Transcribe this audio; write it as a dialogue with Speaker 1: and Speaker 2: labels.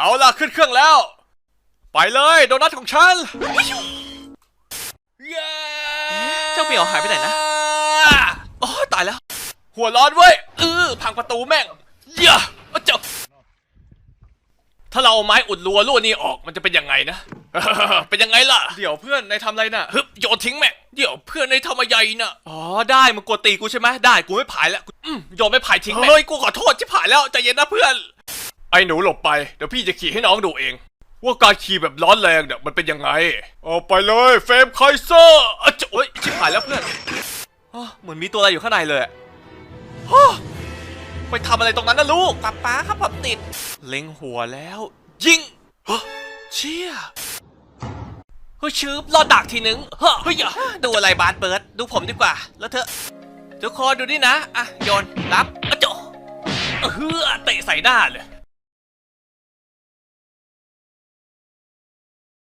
Speaker 1: เอาล่ะขึ้นเครื่องแล้ว ไปเลยโดนัทของฉันเย้
Speaker 2: เจ้าเหมียวหายไปไหนนะโอ้ตายแล้ว
Speaker 1: หัวร้อนเว้ยเออพังประตูแม่งเย้อะเจ้าถ้าเราเอาไม้อุดรัวรั่วนี่ออกมันจะเป็นยังไงนะเป็นยังไงล่ะ
Speaker 2: เดี๋ยวเพื่อนนายทำอะไรน่ะ
Speaker 1: ฮึบโยนทิ้งแม่งเดี๋ยวเพื่อนในทำอะไรน่ะ
Speaker 2: อ๋อได้มึงกดตีกูใช่ไหมได้กูไม่ผายแล้วกู
Speaker 1: อืมโยนไม่ผายทิ้งแม่ง
Speaker 2: เฮ้ยกูขอโทษชิบหายแล้วใจเย็นนะเพื่อน
Speaker 1: ไอ้หนูหลบไป เดี๋ยวพี่จะขี่ให้น้องดูเอง ว่าการขี่แบบร้อนแรงเนี่ยมันเป็นยังไงออกไปเลยเฟรมไคเซอร์อะจะ
Speaker 2: โอ้ยชิบหายแล้วเพื่อนอ้อเหมือนมีตัวอะไรอยู่ข้างในเลยอะ
Speaker 1: ไปทำอะไรตรงนั้นนะลูก
Speaker 2: ป๊าป๊าครับผมติด เล็งหัวแล้ว ยิงฮะเชี่ยเฮ้ยชืบรอดดักทีนึงเฮ้ยเฮ้ยอย่าดูอะไรบาสเบิร์ดดูผมดีกว่า แล้วเธอะทุกคนดูนี่นะ อะโยนรับอะโจเออเตะใส่หน้าเลย